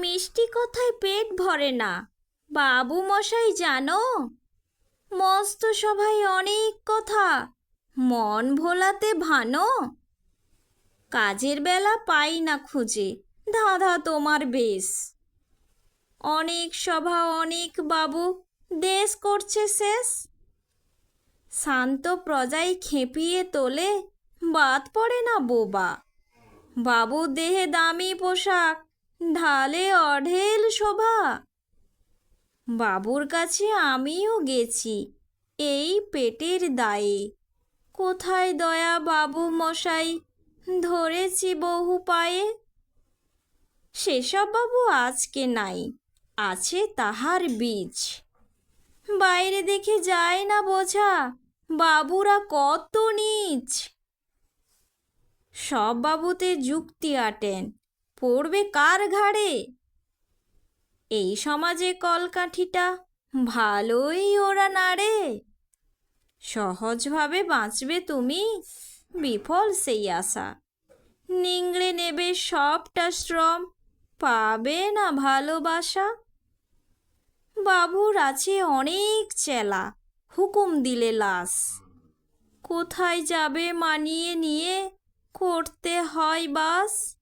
মিষ্টি কথায় পেট ভরে না। বাবু মশাই জানো, মস্ত সভায় অনেক কথা, মন ভোলাতে ভানো। কাজের বেলা পাই না খুঁজে, ধাঁধা তোমার বেশ। অনেক সভা, অনেক বাবু, দেশ করছে শেষ। শান্ত প্রজাই খেপিয়ে তোলে, বাদ পড়ে না বোবা। বাবু দেহে দামি পোশাক ঢালে অঢেল শোভা। বাবুর কাছে আমিও গেছি, এই পেটের দায়ে। কোথায় দয়া বাবু মশাই, ধরেছি বহু পায়ে? সেসব বাবু আজকে নাই, আছে তাহার বীজ। বাইরে দেখে যায় না বোঝা, বাবুরা কত নীচ সব বাবুতে যুক্তি আটেন পড়বে কার ঘাড়ে? এই সমাজে কলকাঠিটা, ভালোই ওরা নাড়ে। সহজভাবে বাঁচবে তুমি, বিফল সেই আশা। নিংড়ে নেবে সবটা শ্রম, পাবে না ভালোবাসা। বাবুর আছে অনেক চেলা, হুকুম দিলে লাশ। কোথায় যাবে মানিয়ে নিয়ে, করতে হয় বাস।